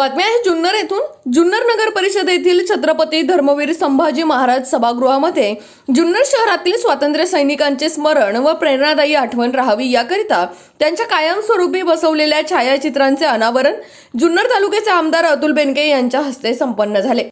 बातमी आहे जुन्नर येथून. जुन्नर नगर परिषद येथील छत्रपती धर्मवीर संभाजी महाराज सभागृहामध्ये जुन्नर शहरातील स्वातंत्र्य सैनिकांचे स्मरण व प्रेरणादायी आठवण राहावी याकरिता त्यांच्या कायमस्वरूपी बसवलेल्या छायाचित्रांचे अनावरण जुन्नर तालुक्याचे आमदार अतुल बेनके यांच्या हस्ते संपन्न झाले.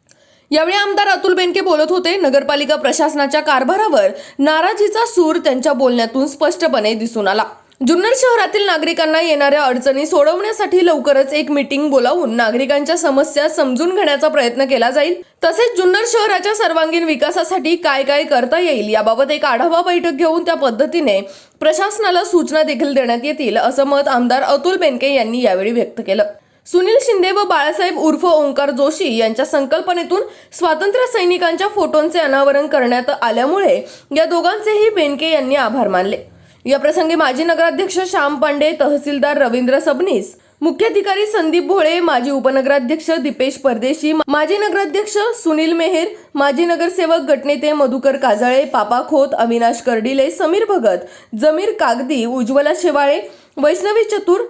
यावेळी आमदार अतुल बेनके बोलत होते नगरपालिका प्रशासनाच्या कारभारावर नाराजीचा सूर त्यांच्या बोलण्यातून स्पष्टपणे दिसून आला. जुन्नर शहरातील नागरिकांना येणाऱ्या अडचणी सोडवण्यासाठी लवकरच एक मीटिंग बोलावून नागरिकांच्या समस्या समजून घेण्याचा प्रयत्न केला जाईल. तसेच जुन्नर शहराच्या सर्वांगीण विकासासाठी काय काय करता येईल याबाबत एक आढावा बैठक घेऊन त्या पद्धतीने प्रशासनाला सूचना देखील देण्यात येतील असं मत आमदार अतुल बेनके यांनी यावेळी व्यक्त केलं. सुनील शिंदे व बाळासाहेब उर्फ ओंकार जोशी यांच्या संकल्पनेतून स्वातंत्र्य सैनिकांच्या फोटोंचे अनावरण करण्यात आल्यामुळे या दोघांचेही बेनके यांनी आभार मानले. या प्रसंगी माजी नगराध्यक्ष श्याम पांडे तहसीलदार रवींद्र सबनीस मुख्याधिकारी संदीप भोळे माजी उपनगराध्यक्ष दीपेश परदेशी माजी नगराध्यक्ष सुनील मेहेर माजी नगरसेवक गटनेते मधुकर काजळे पापा खोत अविनाश कर्डिले समीर भगत जमीर कागदी उज्ज्वला शेवाळे वैष्णवी चतुर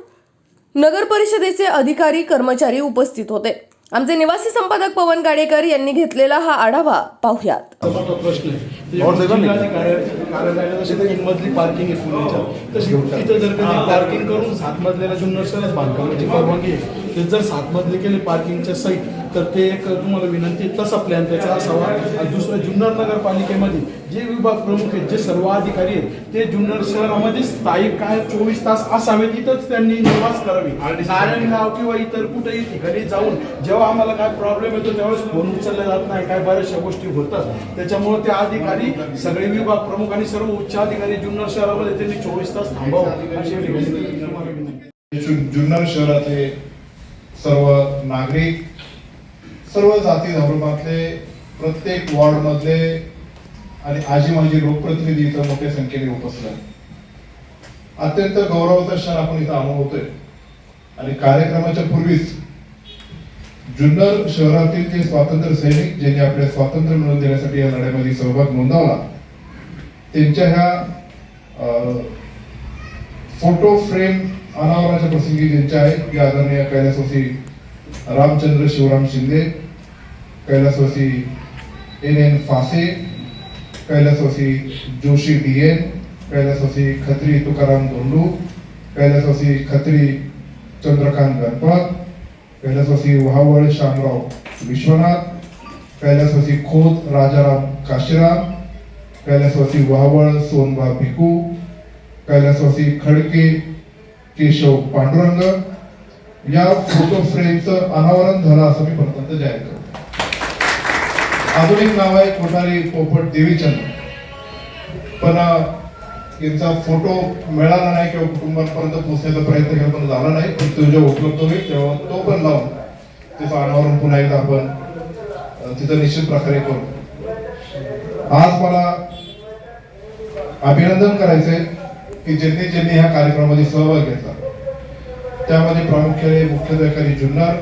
नगर परिषदेचे अधिकारी कर्मचारी उपस्थित होते. आमचे निवासी संपादक पवन गाडेकर यांनी घेतलेला हा आढावा पाहुयात. प्रश्न कार्यालयाला पार्किंग आहे पुण्याच्या तशी तिथं जर कधी पार्किंग करून सात मजल्याला जुन्नर शहरात बांधकामाची परवानगी आहे ते जर सात मजले केले पार्किंगच्या सहित तर ते एक तुम्हाला विनंती तसा प्लॅन त्याचा असावा. आणि दुसरं जुन्नर नगरपालिकेमध्ये जे विभाग प्रमुख आहेत जे सर्व अधिकारी आहेत ते जुन्नर शहरामध्ये स्थायिक काय चोवीस तास असावे तिथंच त्यांनी निवास करावी. नारायणगाव किंवा इतर कुठेही ठिकाणी जाऊन जेव्हा आम्हाला काय प्रॉब्लेम येतो त्यावेळेस फोन उचलला जात नाही काय बऱ्याचशा गोष्टी होतात. त्याच्यामुळे ते अधिकारी सगळे विभाग प्रमुख आणि सर्व उच्च अधिकारी जुन्नर शहरामध्ये त्यांनी चोवीस तास थांबावं अशी जुन्नर शहराचे सर्व नागरिक सर्व जाती धर्मातले प्रत्येक वॉर्ड मधले आणि आजी माजी लोकप्रतिनिधी इथं मोठ्या संख्येने उपस्थित अत्यंत गौरवाचा क्षण आपण इथं अनुभवतोय आणि कार्यक्रमाच्या पूर्वीच जुन्नर शहरातील जे स्वातंत्र्य सैनिक ज्यांनी आपले स्वातंत्र्य मिळवून देण्यासाठी या लढ्यामध्ये सहभाग नोंदवला त्यांच्या ह्या फोटो फ्रेम अनावरणाच्या प्रसंगी ज्यांच्या आहेत ते आदरणीय कैलासवासी रामचंद्र शिवराम शिंदे कैलासवासी एन एन फासे कैलासवासी जोशी डी एन कैलासवासी खत्री तुकाराम धोंडू कैलासवासी खत्री चंद्रकांत गणपत कैलासवासी वहावळ शामराव विश्वनाथ कैलासवासी खोत राजाराम काशीराम कैलासवासी वहावळ सोनबा भिकू कैलासवासी खडके केशव पांडुरंग या फोटो फ्रेमचं अनावरण झालं असं मी प्रथम जाहीर करतो. अजून एक नाव आहे कोठारी पोपट देवीचंद. पण यांचा फोटो मिळाला नाही किंवा कुटुंबापर्यंत पोहोचण्याचा प्रयत्न केला पण झाला नाही. पण तो जेव्हा उपलब्ध होईल तेव्हा तो पण लावून त्याचं अनावरण पुन्हा एकदा आपण तिथं निश्चित प्रकारे करू. आज मला अभिनंदन करायचंय की ज्यांनी ज्यांनी ह्या कार्यक्रमामध्ये सहभाग घेतला. त्यामध्ये प्रामुख्याने मुख्याधिकारी जुन्नर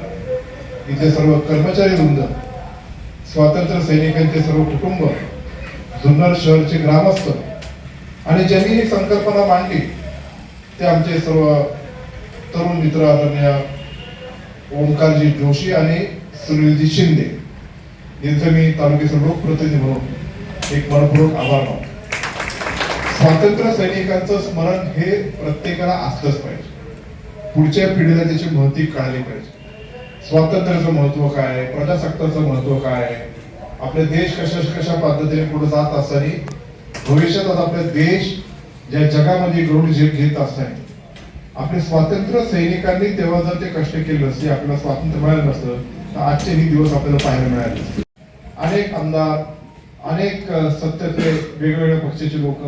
इथे सर्व कर्मचारी वृंद स्वातंत्र्य सैनिकांचे सर्व कुटुंब जुन्नर शहरचे ग्रामस्थ आणि ज्यांनी ही संकल्पना मांडली ते आमचे सर्व तरुण मित्र आदरणीय ओंकारजी जोशी आणि सुनीलजी शिंदे. यांचं मी तालुक्याचे लोकप्रतिनिधी म्हणून एक मनपूर्वक आभार मानतो. स्वातंत्र्य सैनिकांचं स्मरण हे प्रत्येकाला असलंच पाहिजे. पुढच्या पिढीला त्याची महती कळाली पाहिजे. स्वातंत्र्याचं महत्त्व काय आहे? प्रजासत्ताचं महत्त्व काय आहे? आपले देश कशा कशा पद्धतीने पुढे जात असताना भविष्यात आता देश ज्या जगामध्ये गरुड झेप घेत असताना आपले स्वातंत्र्य सैनिकांनी तेव्हा जर ते कष्ट केले नसते आपल्याला स्वातंत्र्य मिळालं नसतं तर आजचे हे दिवस आपल्याला पाहायला मिळाले असते अनेक आमदार अनेक सत्तेतले वेगवेगळ्या पक्षाचे लोक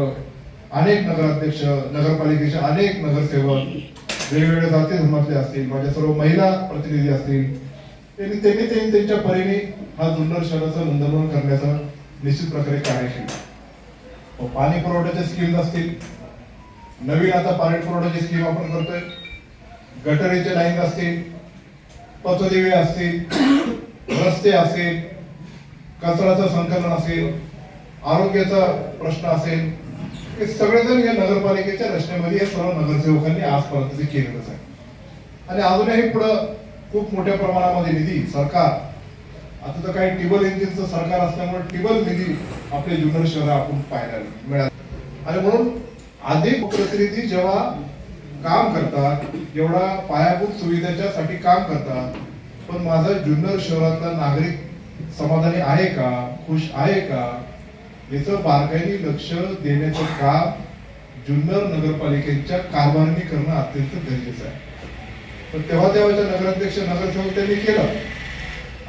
अनेक नगराध्यक्ष नगरपालिकेचे अनेक नगरसेवक वेगवेगळ्या जाती धर्मातले असतील माझ्या सर्व महिला प्रतिनिधी असतील त्यांनी त्यांनी त्यांनी त्यांच्या परीने हा जुन्नर शहराचं नंदनवन करण्याचा निश्चित प्रकारे कार्य केलं. पाणी पुरवठ्याच्या स्कीम असतील. नवीन आता पाणी पुरवठ्याची स्कीम आपण करतोय. गटरीचे लाईन असतील. पथदिवे असतील. रस्ते असतील कचऱ्याचं संकलन असेल. आरोग्याचा प्रश्न असेल. हे सगळेजण या नगरपालिकेच्या रचनेमध्ये या सर्व नगरसेवकांनी आजपर्यंत केलेलंच आहे. आणि अजूनही पुढं खूप मोठ्या प्रमाणामध्ये निधी सरकार आता तर काही टिबल इंजिनचं सरकार असल्यामुळे टिबल निधी आपले जुन्नर शहर आपण पाहायला मिळाला. आणि म्हणून अधिक प्रतिनिधी जेव्हा काम करतात जेवढा पायाभूत सुविधेच्या साठी काम करतात पण माझा जुन्नर शहरातला नागरिक समाधानी आहे का खुश आहे का याचं बारकाईने लक्ष देण्याचं काम जुन्नर नगरपालिकेच्या कारभारणी करणं अत्यंत गरजेचं आहे. पण तेव्हा तेव्हाच्या नगराध्यक्ष नगरसेवक त्यांनी केलं.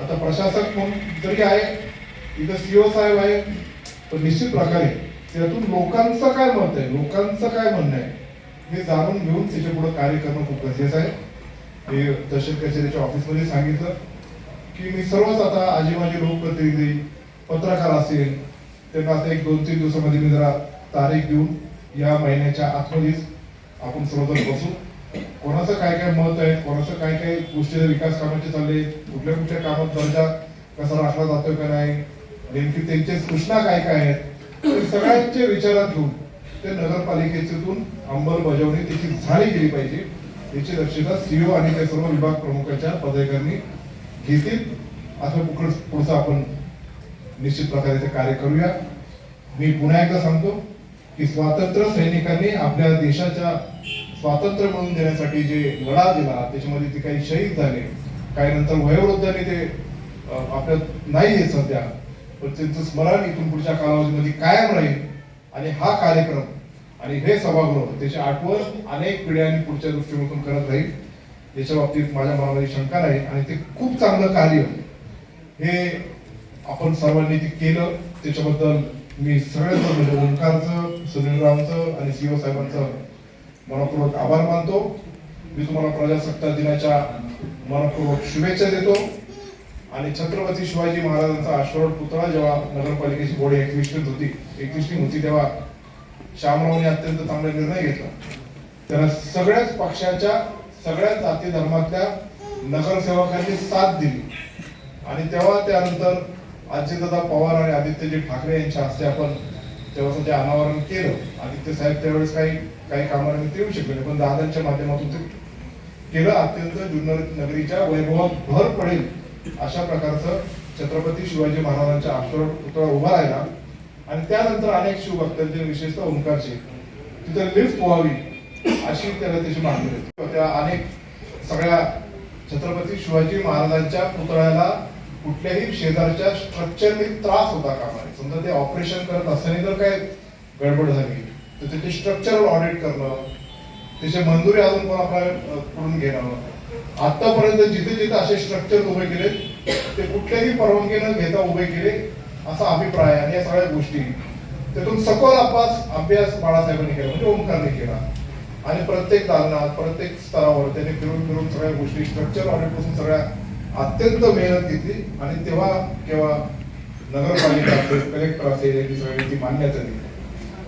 आता प्रशासक म्हणून जरी आहे इथं सीओ साहेब आहे पण निश्चित प्रकारे त्यातून लोकांचं काय मत आहे लोकांचं काय म्हणणं आहे हे जाणून घेऊन त्याच्या पुढे कार्य करणं खूप गरजेचं आहे. हे तहसील कचेरीच्या ऑफिसमध्ये सांगितलं की मी सर्वच आता आजी लोकप्रतिनिधी पत्रकार असेल त्यांना आता एक दोन तीन दिवसामध्ये मी जरा तारीख देऊन या महिन्याच्या आतमध्येच आपण सर्वजण बसू. कोणाचं काय काय मत आहे कोणाचं काय काय गोष्टी विकास कामाचे चालले कुठल्या कुठल्या कामात दर्जा कसा राखला जातोय का नाही नेमकी त्यांच्या सूचना काय काय आहेत ते सगळ्यांचे विचारात घेऊन ते नगरपालिकेतून अंमलबजावणी त्याची झाली गेली पाहिजे. याची दक्षता सीओ आणि त्या सर्व विभाग प्रमुखांच्या पदाधिकाऱ्यांनी घेतील. असं पुढं पुढचं आपण निश्चित प्रकारे ते कार्य करूया. मी पुन्हा एकदा सांगतो की स्वातंत्र्य सैनिकांनी आपल्या देशाच्या स्वातंत्र्य मिळवून देण्यासाठी जे लढा दिला त्याच्यामध्ये ते काही शहीद झाले. काही नंतर वयोवृद्धाने ते आपल्यात नाही आहेत सध्या. पण त्यांचं स्मरण इथून पुढच्या कालावधीमध्ये कायम राहील. आणि हा कार्यक्रम आणि हे सभागृह त्याची आठवण अनेक पिढ्यांनी पुढच्या दृष्टिकोनातून करत राहील. याच्या बाबतीत माझ्या मनामध्ये शंका नाही आणि ते खूप चांगलं कार्य हे आपण सर्वांनी ते केलं. त्याच्याबद्दल मी सगळ्यांचं म्हणजे ओंकारचं सुनील आणि सीओ साहेबांचं मनपूर्वक आभार मानतो. मी तुम्हाला प्रजासत्ताक दिनाच्या मनपूर्वक शुभेच्छा देतो. आणि छत्रपती शिवाजी महाराजांचा आश्वड पुतळा जेव्हा नगरपालिकेची बोर्ड एकविष्टीत होती एकविष्टी होती तेव्हा श्यामरावने अत्यंत चांगला निर्णय घेतला. त्याला सगळ्याच पक्षाच्या सगळ्याच जाती धर्मातल्या नगरसेवकांनी साथ दिली. आणि तेव्हा त्यानंतर अजितदादा पवार आणि आदित्यजी ठाकरे यांच्या हस्ते आपण तेव्हा सध्या अनावरण केलं. आदित्य साहेब त्यावेळेस काही काही कामानिमित्त येऊ शकले नाही, पण दादांच्या माध्यमातून ते केलं. अत्यंत जुन्नर नगरीच्या वैभवात भर पडेल अशा प्रकारचं छत्रपती शिवाजी महाराजांच्या आश्वर पुतळा उभा राहिला. आणि त्यानंतर अनेक शिवभक्तांचे विशेषतः ओंकारचे तिथे लिफ्ट व्हावी अशी त्याला त्याची मागणी होती. त्या अनेक सगळ्या छत्रपती शिवाजी महाराजांच्या पुतळ्याला कुठल्याही शेजारच्या स्ट्रक्चरने त्रास होता कामाने समजा ते ऑपरेशन करत असताना जर काय गडबड झाली तर त्याचे स्ट्रक्चरल ऑडिट करणं त्याचे मंजुरी अजून पण आपल्याला करून घेणं. आतापर्यंत जिथे जिथे असे स्ट्रक्चर उभे केले ते कुठल्याही परवानगी न घेता उभे केले असा अभिप्राय आणि या सगळ्या गोष्टी. त्यातून सखोल अभ्यास अभ्यास बाळासाहेबांनी केला म्हणजे ओमकारने केला. आणि प्रत्येक दालनात प्रत्येक स्तरावर त्याने फिरून फिरून सगळ्या गोष्टी स्ट्रक्चर ऑडिटपासून सगळ्या अत्यंत मेहनत घेतली. आणि तेव्हा केव्हा नगरपालिका असेल कलेक्टर असेल यांनी सगळ्यांची मान्यता दिली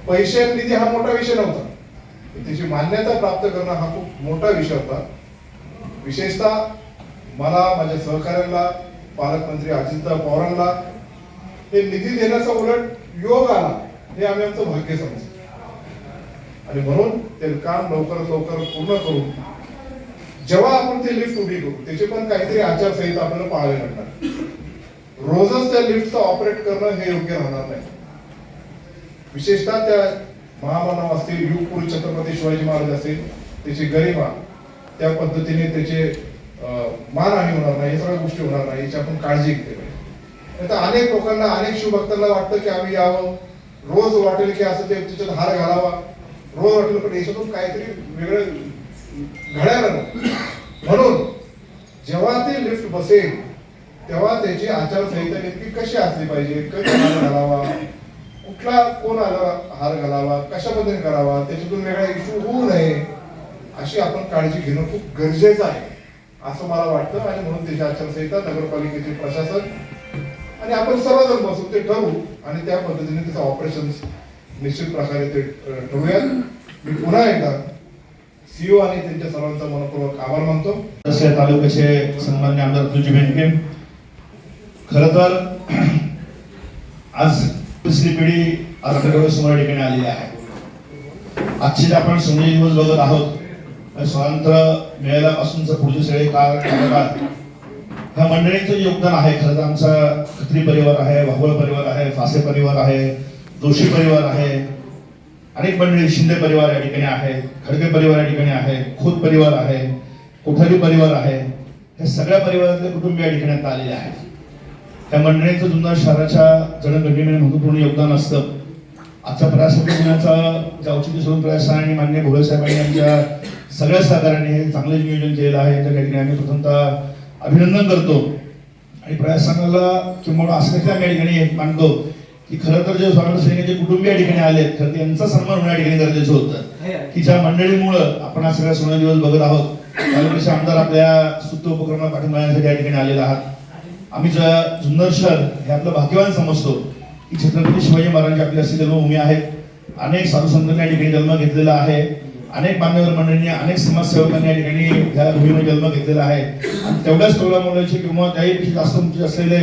पैसे आणि निधी हा मोठा विषय नव्हता. त्याची मान्यता प्राप्त करणं हा खूप मोठा विषय होता. विशेषतः मला माझ्या सहकार्यांना पालकमंत्री अजितदा पवारांना हे निधी देण्याचा उलट योग आला हे आम्ही आमचं भाग्य समजतो आणि म्हणून ते काम लवकरात लवकर पूर्ण करून जेव्हा आपण ते लिफ्ट उभी करू त्याचे पण काहीतरी आचारसंहिता आपल्याला पाळावी लागणार. रोजच त्या लिफ्टचं ऑपरेट करणं हे योग्य राहणार नाही. विशेषतः त्या महामानव असतील युगपुरी छत्रपती शिवाजी महाराज असतील त्याची गरिमा त्या पद्धतीने त्याचे मानहानी होणार नाही सगळ्या गोष्टी होणार नाही याची आपण काळजी घेतली पाहिजे. आता अनेक लोकांना अनेक शिवभक्तांना वाटतं की आम्ही यावं. रोज वाटेल की असं ते त्याच्यात हार घालावा. रोज वाटेल पण याच्यातून काहीतरी वेगळं घडायला म्हणून जेव्हा ते लिफ्ट बसेल तेव्हा त्याची आचारसंहिता नेमकी कशी असली पाहिजे? कधी हार घालावा? कुठला कोण आला हार घालावा कशा पद्धतीने करावा त्याच्यातून वेगळा इश्यू होऊ नये अशी आपण काळजी घेणं खूप गरजेचं आहे असं मला वाटतं. आणि म्हणून त्याची आचारसंहिता नगरपालिकेचे प्रशासन आणि आपण सर्वजण बसून ते ठरवू आणि त्या पद्धतीने त्याचं ऑपरेशन निश्चित प्रकारे ते अं, ठरवूयात. मी पुन्हा एकदा सीओ आणि त्यांच्या सर्वांचा मनपूर्वक आभार मानतो. तसे तालुक्याचे सन्मान्य आमदार तुझी बेनके खर तर आज दुसरी पिढी आज समोर ठिकाणी आलेली आहे आजची आपण सोनेरी दिवस बघत आहोत. स्वातंत्र्य मिळाल्यापासूनचं पुढचे सगळे काळ काळ ह्या मंडळींचं योगदान आहे. खरं तर आमचा खत्री परिवार आहे वाघोळ परिवार आहे फासे परिवार आहे दोषी परिवार आहे. अनेक मंडळी शिंदे परिवार या ठिकाणी आहे खडके परिवार या ठिकाणी आहे खोत परिवार आहे कोठारी परिवार आहे. हे सगळ्या परिवारातले कुटुंब या ठिकाणी आलेले आहेत. त्या मंडळींचं जुन्नर शहराच्या जडणघडणीमध्ये महत्त्वपूर्ण योगदान असतं. प्रजासत्ताक दिनाचा जे औचित्य सोडून प्रयास आणि मान्य भोळे साहेबांनी आमच्या सगळ्या सहकार्याने हे चांगले नियोजन केलेलं आहे. त्या ठिकाणी आम्ही प्रथमतः अभिनंदन करतो. आणि प्रयासांना किंवा असं आम्ही या ठिकाणी मानतो की खरं तर जे स्वातंत्र्य सैनिकाचे कुटुंबी या ठिकाणी खरं तर यांचा सन्मान होणं या ठिकाणी गरजेचं होतं. की ज्या मंडळीमुळं आपण हा सगळ्या सोने दिवस बघत आहोत तालुक्याचे आमदार आपल्या सुप्त उपक्रमाला पाठिंबा या ठिकाणी आलेला आहात. आम्ही ज्या जुन्नर शहर हे आपलं भाग्यवान समजतो की छत्रपती शिवाजी महाराजांची आपली अशी जन्मभूमी आहे अनेक साधू संतांनी या ठिकाणी जन्म घेतलेला आहे अनेक मान्यवर मंडळींनी अनेक समाजसेवकांनी या ठिकाणी ह्या भूमीमध्ये जन्म घेतलेला आहे. आणि तेवढ्याच तोडा मुलाचे किंवा त्याहीपेक्षा जास्त उंची असलेले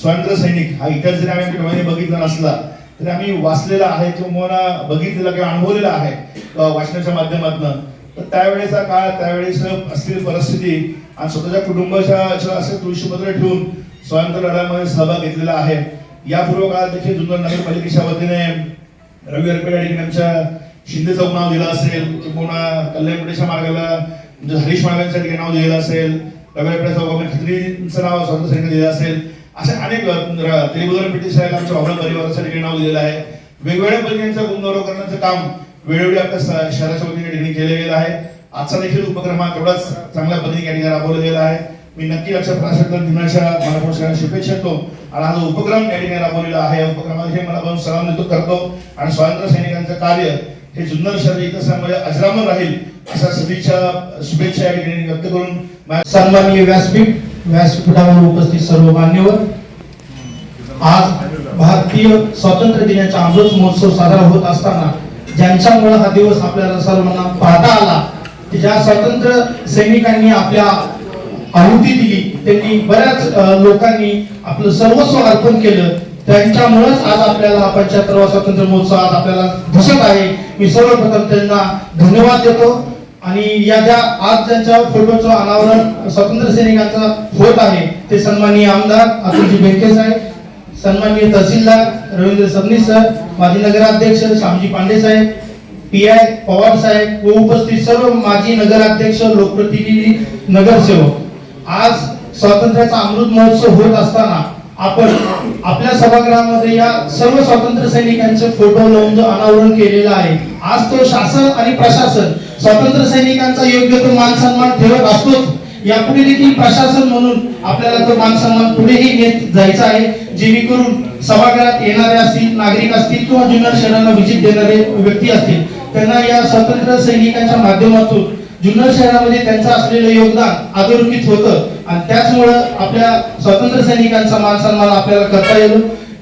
स्वातंत्र्य सैनिक हा इतिहास जरी आम्ही डोळ्याने बघितला नसला तरी आम्ही वाचलेला आहे किंवा बघितलेला किंवा अनुभवलेला आहे वाचनाच्या माध्यमातून. तर त्यावेळेचा काळ त्यावेळेस असलेली परिस्थिती आणि स्वतःच्या कुटुंबाच्या अशा असे तुळशीपत्र ठेवून स्वातंत्र्य लढ्यामध्ये सहभाग घेतलेला आहे. यापूर्व काळात देखील जुन्नर नगरपालिकेच्या वतीने रवी अर्पे ठिकाणी आमच्या शिंदे चौक नाव दिलं असेल किंवा कल्याणपेठेच्या मार्गाला म्हणजे हरीश मार्गांच्या ठिकाणी नाव दिलेलं असेल रवी अर्पे चौकामध्ये खत्रीचं नाव स्वातंत्र्य सैनिक दिलं असेल. असे अनेक तेलगुदर पेठी साहेब आमच्या भावना परिवाराच्या ठिकाणी नाव दिलेलं आहे. वेगवेगळ्या पद्धतींचा गुणगौरव करण्याचं काम वेळोवेळी आपल्या शहराच्या वतीने ठिकाणी केलं गेलं आहे. आजचा देखील उपक्रम हा तेवढाच चांगल्या पद्धतीने या ठिकाणी राबवला गेला आहे. मी नक्की लक्षात प्रजासत्ताक दिनाच्या मला शुभेच्छा देतो. आणि हा जो उपक्रम या ठिकाणी राबवलेला आहे या उपक्रमाला हे मला पण सलाम देतो करतो. आणि स्वातंत्र्य सैनिकांचं कार्य हे जुन्नर शहर इतिहासामध्ये अजरामर राहील अशा सदिच्छा शुभेच्छा या ठिकाणी व्यक्त करून सन्माननीय व्यासपीठ व्यासपीठावर उपस्थित सर्व मान्यवर आज भारतीय स्वातंत्र्य दिनाचा अमृत महोत्सव साजरा होत असताना ज्यांच्यामुळे हा दिवस आपल्याला सर्वांना पाहता आला की ज्या स्वातंत्र्य सैनिकांनी आपल्या आहुती दिली. त्यांनी बऱ्याच लोकांनी आपलं सर्वस्व अर्पण केलं. त्यांच्यामुळेच आज आपल्याला हा पंच्याहत्तरवा स्वातंत्र्य महोत्सव आज आपल्याला दिसत आहे. मी सर्वप्रथम त्यांना धन्यवाद देतो. आणि या ज्या आज त्यांच्या फोटोचं अनावरण स्वातंत्र्य सैनिकांचा होत आहे ते सन्माननीय आमदार अतुलजी बेंके साहेब सन्माननीय तहसीलदार रवींद्र सबनीस सर माजी नगराध्यक्ष श्यामजी पांडे साहेब पी आय पवार साहेब व उपस्थित सर्व माजी नगराध्यक्ष लोकप्रतिनिधी नगरसेवक. आज स्वातंत्र्याचा अमृत महोत्सव होत असताना आपण आपल्या सभागृहामध्ये या सर्व स्वातंत्र्य सैनिकांचे फोटो लावून जो अनावरण केलेला आहे. आज तो शासन आणि प्रशासन स्वातंत्र्य सैनिकांचा योग्य तो मान सन्मान ठेवत असतोच. यापुढे देखील प्रशासन म्हणून आपल्याला तो मान सन्मान पुढेही घेत जायचा आहे. जेणेकरून सभागृहात येणारे असतील नागरिक असतील किंवा जुन्नर शहराला व्हिजिट देणारे व्यक्ती असतील त्यांना या स्वातंत्र्य सैनिकांच्या माध्यमातून जुन्नर शहरामध्ये त्यांचं असलेलं योगदान अधोरेखित होतं. आणि त्याचमुळं आपल्या स्वातंत्र्य सैनिकांचा मान सन्मान आपल्याला करता येईल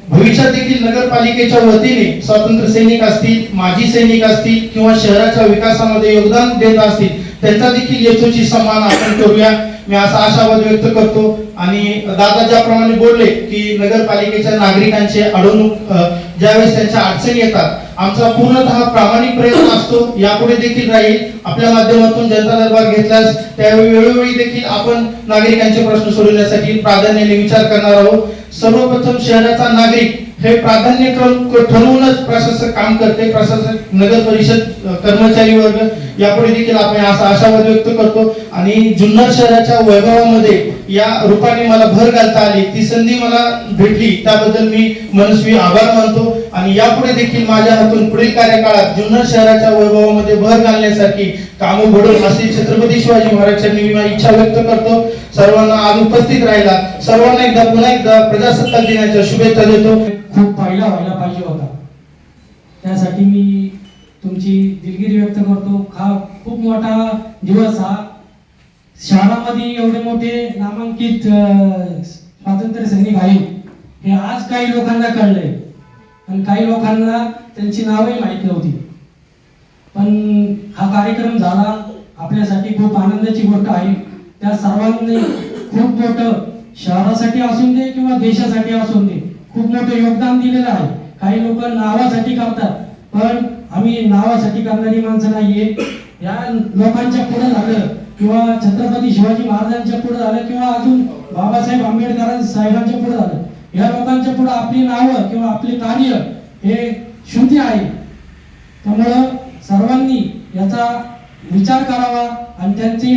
भविष्यात देखील नगरपालिकेच्या वतीने स्वातंत्र्य सैनिक असतील माजी सैनिक असतील किंवा शहराच्या विकासामध्ये योगदान देत असतील त्यांचा देखील यथोचित सन्मान आपण करूया. मी असा आशावाद व्यक्त करतो. आणि दादा ज्याप्रमाणे बोलले की नगरपालिकेच्या नागरिकांचे अडवणूक ज्यावेळेस त्यांच्या अडचणी येतात आमचा पूर्णतः प्रामाणिक प्रयत्न असतो यापुढे देखील राहील. आपल्या माध्यमातून जनता दरबार घेतल्यास त्यावेळी वेळोवेळी देखील आपण नागरिकांचे प्रश्न सोडवण्यासाठी प्राधान्याने विचार करणार आहोत. सर्वप्रथम शहराचा नागरिक हे प्राधान्यक्रम ठरवूनच प्रशासक काम करते. प्रशासक नगर परिषद कर्मचारी वर्ग यापुढे देखील आपण असा आशावाद व्यक्त करतो. आणि जुन्नर शहराच्या वैभवामध्ये या रूपाने मला भर घालता आली. ती संधी मला भेटली. त्याबद्दल मी मनस्वी आभार मानतो. आणि यापुढे देखील माझ्या हातून पुढील कार्यकाळात जुन्नर शहराच्या वैभवामध्ये भर घालण्यासाठी कामं घडून असे छत्रपती शिवाजी महाराजांनी मी इच्छा व्यक्त करतो. सर्वांना आज उपस्थित राहिला सर्वांना एकदा पुन्हा एकदा प्रजासत्ताक दिनाच्या शुभेच्छा देतो. खूप पाहिला व्हायला पाहिजे होता. त्यासाठी मी तुमची दिलगिरी व्यक्त करतो. हा खूप मोठा दिवस हा. शहरामध्ये एवढे मोठे नामांकित स्वातंत्र्य सैनिक आहेत. हे आज काही लोकांना कळलंय. आणि काही लोकांना त्यांची नावही माहीत नव्हती. पण हा कार्यक्रम झाला. आपल्यासाठी खूप आनंदाची गोष्ट आहे. त्या सर्वांनी खूप मोठं शहरासाठी असून दे किंवा देशासाठी असून दे खूप मोठं योगदान दिलेलं आहे. काही लोक नावासाठी करतात. पण आम्ही नावासाठी करणारी माणसं नाहीये. या लोकांच्या पुढे झालं किंवा छत्रपती शिवाजी महाराजांच्या पुढे झालं किंवा अजून बाबासाहेब आंबेडकर साहेबांच्या पुढे झालं. या लोकांच्या पुढे आपली नावं किंवा आपले कार्य हे श्रुती आहे. त्यामुळं सर्वांनी याचा विचार करावा आणि त्यांची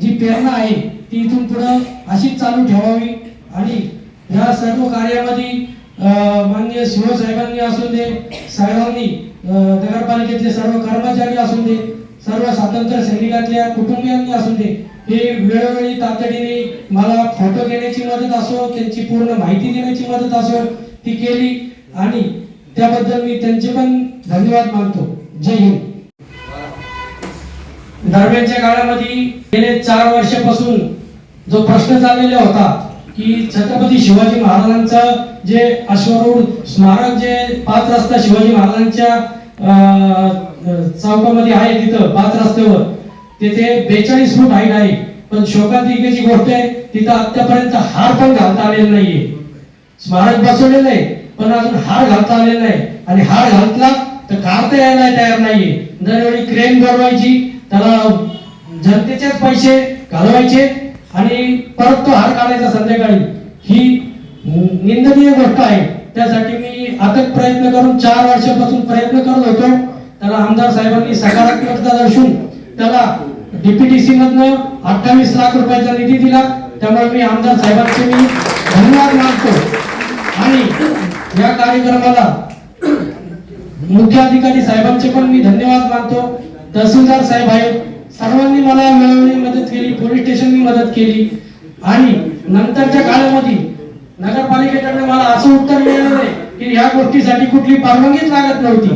जी प्रेरणा आहे ती इथून पुढं अशीच चालू ठेवावी. आणि या सर्व कार्यामध्ये अं, माननीय शिवसाहेबांनी असू दे साहेबांनी नगरपालिकेचे सर्व कर्मचारी असू दे सर्व स्वातंत्र्य सैनिकातल्या कुटुंबियांनी असू दे हे वेळोवेळी तातडीने मला फोटो घेण्याची मदत असो त्यांची पूर्ण माहिती देण्याची मदत असो ती केली आणि त्याबद्दल मी त्यांचे पण धन्यवाद मानतो. जय हिंद. दरम्यानच्या काळामध्ये गेले चार वर्षापासून जो प्रश्न चाललेला होता की छत्रपती शिवाजी महाराजांचं जे अश्वरूढ स्मारक जे पाच रस्ता शिवाजी महाराजांच्या चौकामध्ये आहे तिथं पाच रस्त्यावर. तिथे बेचाळीस फूट हाईट आहे. पण शोकांतिकेची गोष्ट आहे तिथं आतापर्यंत हार पण घालता आलेला नाहीये. स्मारक बसवलेलं आहे पण अजून हार घालता आलेला नाही. आणि हार घातला तर काढता यायला तयार नाहीये. दरवेळी क्रेन बनवायची त्याला जनतेचेच पैसे घालवायचे आणि परत तो हार काढायचा संध्याकाळी. ही निंदनीय गोष्ट आहे. त्यासाठी मी अथक प्रयत्न करून चार वर्षापासून प्रयत्न करत होतो. त्याला आमदार साहेबांनी सकारात्मकता दर्शवून त्याला डीपीटीसी मधनं अठ्ठावीस लाख रुपयाचा निधी दिला. त्यामुळे मी आमदार साहेबांचे मी धन्यवाद मानतो. आणि या कार्यक्रमाला मुख्य अधिकारी साहेबांचे पण मी धन्यवाद मानतो. तहसीलदार साहेब आहेत. सर्वांनी मला वेळोवेळी मदत केली. पोलीस स्टेशननी मदत केली. आणि नंतरच्या काळामध्ये नगरपालिकेकडनं मला असं उत्तर मिळालं नाही की या गोष्टीसाठी कुठली परवानगीच लागत नव्हती.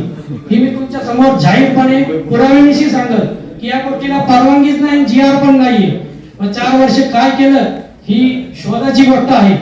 ही मी तुमच्यासमोर जाहीरपणे पुराव्यानिशी सांगत की या गोष्टीला परवानगीच नाही जी आर पण नाहीये. मग चार वर्ष काय केलं? ही शोधाची गोष्ट आहे.